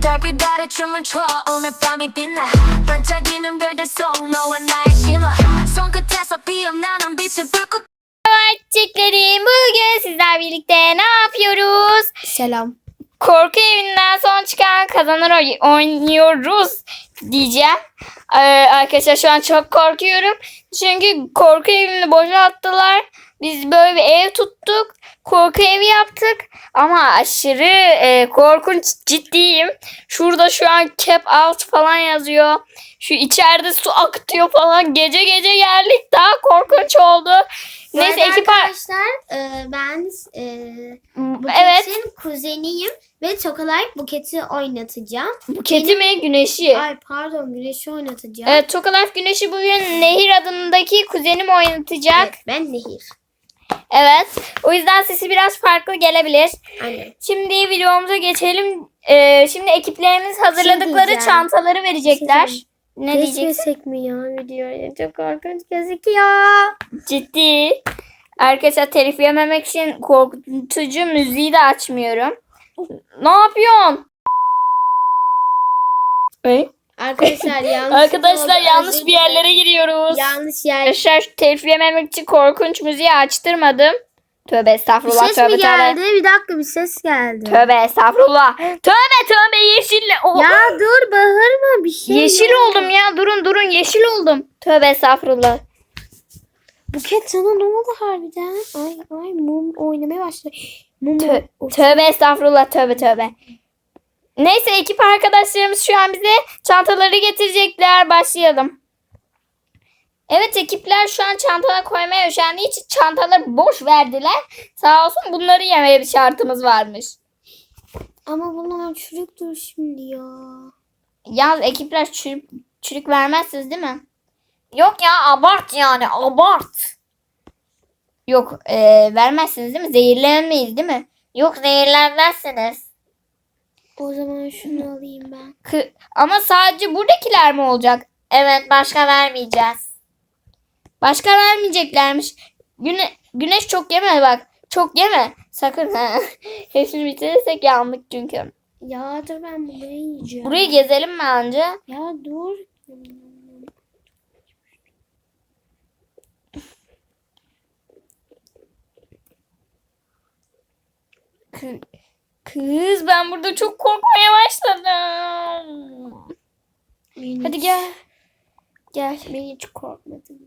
달빛 아래 춤을 춰 오늘 밤이 빛나 반짝이는 별들 속 너와 나의 신화 손끝에서 피어나는 빛의 불꽃 Çiçeklerim bugün sizler birlikte ne yapıyoruz? Selam. Korku evinden son çıkan kazanır oy- oynuyoruz diyeceğim. Ee, arkadaşlar şu an çok korkuyorum. Çünkü korku evini boşalttılar. Biz böyle bir ev tuttuk. Korku evi yaptık. Ama aşırı e, korkunç ciddiyim. Şurada şu an cap out falan yazıyor. Şu içeride su akıtıyor falan. Gece gece geldik. Daha korkunç oldu. Neyse Bu ekip arkadaşlar e, ben e, Evet. Buket'in kuzeniyim ve Tokalayıp Buket'i oynatacağım. Buketi mi güneşi? Ay pardon Güneş'i oynatacağım. Evet Tokalar Güneş'i bugün Nehir adındaki kuzenim oynatacak. Evet, ben Nehir. Evet. O yüzden sesi biraz farklı gelebilir. Aynen. Şimdi videomuza geçelim. Ee, şimdi ekiplerimiz hazırladıkları diyeceğim. çantaları verecekler. Şey ne diyeceksin? Mi ya videoya? Çok korkunç gözüküyor. Ciddi. Arkadaşlar telif yememek için korkutucu müziği de açmıyorum. Ne yapıyorsun? Ey? Arkadaşlar yanlış Arkadaşlar oldu, yanlış bir yerlere giriyoruz. Yanlış yer. Arkadaşlar şu telif yememek için korkunç müziği açtırmadım. Tövbe Bir estağfurullah. ses tövbe mi geldi? tövbe. Bir dakika bir ses geldi. Tövbe estağfurullah. Tövbe tövbe yeşille. O- Ya dur bağırma bir şey. yeşil yok. oldum ya. Durun durun yeşil oldum. Tövbe estağfurullah. Buket sana ne oldu harbiden? Ay ay mum oynamaya başladı. Mum Tö- tövbe estağfurullah. Tövbe tövbe. Neyse ekip arkadaşlarımız şu an bize çantaları getirecekler. Başlayalım. Evet ekipler şu an çantalara koymaya üşendiği için çantaları boş verdiler. Sağ olsun bunları yemeye bir şartımız varmış. Ama bunlar çürüktür şimdi ya. Yalnız ekipler çürük, çürük vermezsiniz değil mi? Yok ya abart yani abart. Yok e, vermezsiniz değil mi? Zehirlenmeyiz değil mi? Yok zehirlenmezsiniz. O zaman şunu alayım ben. Kı- ama sadece buradakiler mi olacak? Evet başka vermeyeceğiz. Başka vermeyeceklermiş. Güne güneş çok yeme bak. Çok yeme. Sakın. ha. Hepsini bitirirsek yandık çünkü. Ya dur ben burayı yiyeceğim. Burayı gezelim mi anca? Ya dur. Kı- Kız ben burada çok korkmaya başladım. Beni Hadi hiç- gel. Gel. Ben hiç korkmadım.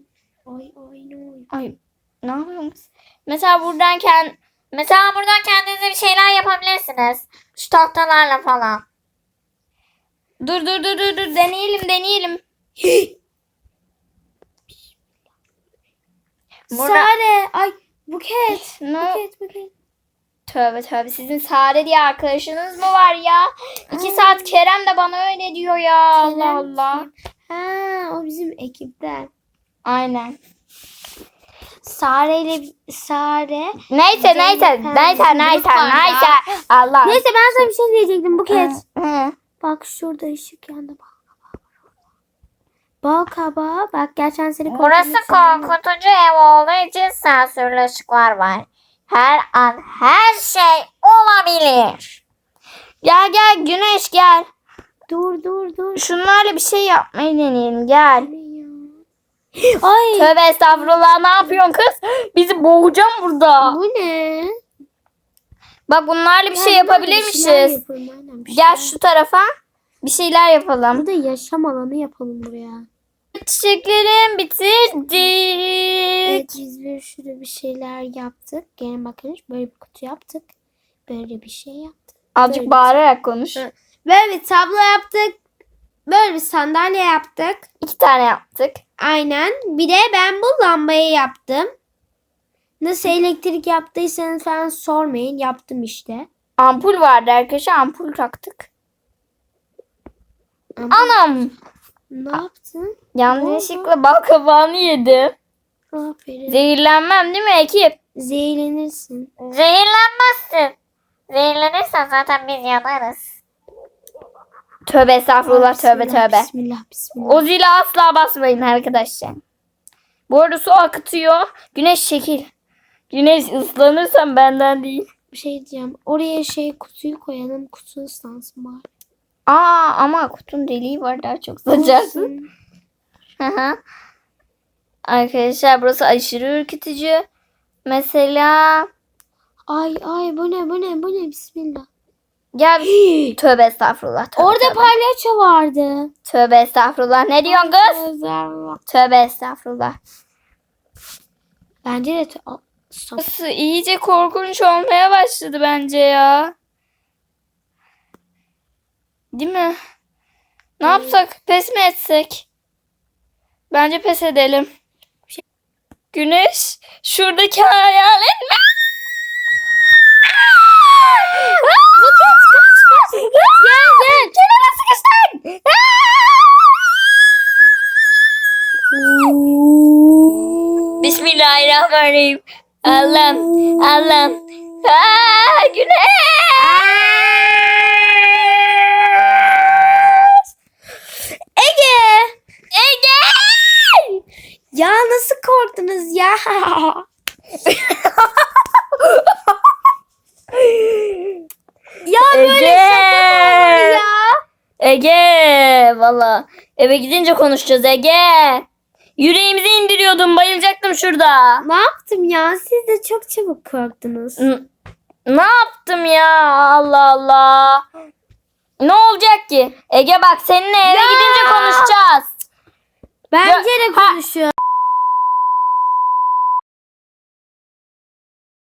Ay ay ne oluyor? Ay ne yapıyorsunuz? Mesela buradan kend Mesela buradan kendinize bir şeyler yapabilirsiniz. Şu tahtalarla falan. Dur dur dur dur dur deneyelim deneyelim. Burada- Sare. Ay Buket. Ne? Buket Buket. Tövbe tövbe sizin Sare diye arkadaşınız mı var ya? İki saat Kerem de bana öyle diyor ya. Allah Kerem Allah. Ha o bizim ekipten. Aynen. Sare ile Sare. Neyse neyse neyse neyse neyse. Allah. Neyse ben sana bir şey diyecektim Buket. Hı. Bak şurada ışık yandı bak. Bal kabağı. Bak gerçekten seni Burası korkutmak istemiyorum. korkutucu ev olduğu için sansürlü ışıklar var. Her an her şey olabilir. Gel gel Güneş gel. Dur dur dur. Şunlarla bir şey yapmayı deneyelim gel. Ay. Tövbe estağfurullah ne yapıyorsun kız? Bizi boğacağım burada. Bu ne? Bak bunlarla bir Ya şey yapabilirmişiz. şeyler yapalım, aynen, bir Gel şeyler. şu tarafa. Bir şeyler yapalım. Burada yaşam alanı yapalım buraya. Çiçeklerim bitirdik. Evet biz bir sürü bir şeyler yaptık. Gelin bakın böyle bir kutu yaptık. Böyle bir şey yaptık. Azıcık Böyle. bağırarak konuş. Evet. Böyle bir tablo yaptık. Böyle bir sandalye yaptık. İki tane yaptık. Aynen. Bir de ben bu lambayı yaptım. Nasıl elektrik yaptıysanız falan sormayın. Yaptım işte. Ampul vardı arkadaşlar. Ampul taktık. Ama Anam. Ne yaptın? Yanlışlıkla bal kabağını yedim. Aferin. Zehirlenmem değil mi ekip? Zehirlenirsin. Zehirlenmezsin. Zehirlenirsen zaten biz yanarız. Tövbe estağfurullah tövbe tövbe. Bismillah bismillah. O zile asla basmayın arkadaşlar. Bu arada su akıtıyor. Güneş çekil. Güneş ıslanırsan benden değil. Bir şey diyeceğim. Oraya şey kutuyu koyalım. Kutu ıslansın bari. Aa ama kutunun deliği var daha çok hı. Arkadaşlar burası aşırı ürkütücü. Mesela Ay ay bu ne bu ne bu ne bismillah. gel tövbe estağfurullah. Tövbe, Orada tövbe. palyaço vardı. Tövbe estağfurullah. Ne diyorsun kız? Tövbe estağfurullah. Bence de tö- Burası iyice korkunç olmaya başladı bence ya. Değil mi? Ne yapsak? Pes mi etsek? Bence pes edelim. Güneş, şuradaki hayalet mi? Gel gel. Kenara sıkıştın. Bismillahirrahmanirrahim. Allah'ım, Allah'ım. Aa, güneş. Ege! Ege! Ya nasıl korktunuz ya? ya böyle Ege! şaka ya? Ege, valla eve gidince konuşacağız Ege. Yüreğimizi indiriyordum, bayılacaktım şurada. Ne yaptım ya? Siz de çok çabuk korktunuz. N- ne yaptım ya? Allah Allah. Ne olacak ki? Ege bak seninle eve Ya! gidince konuşacağız. Bence de konuşun.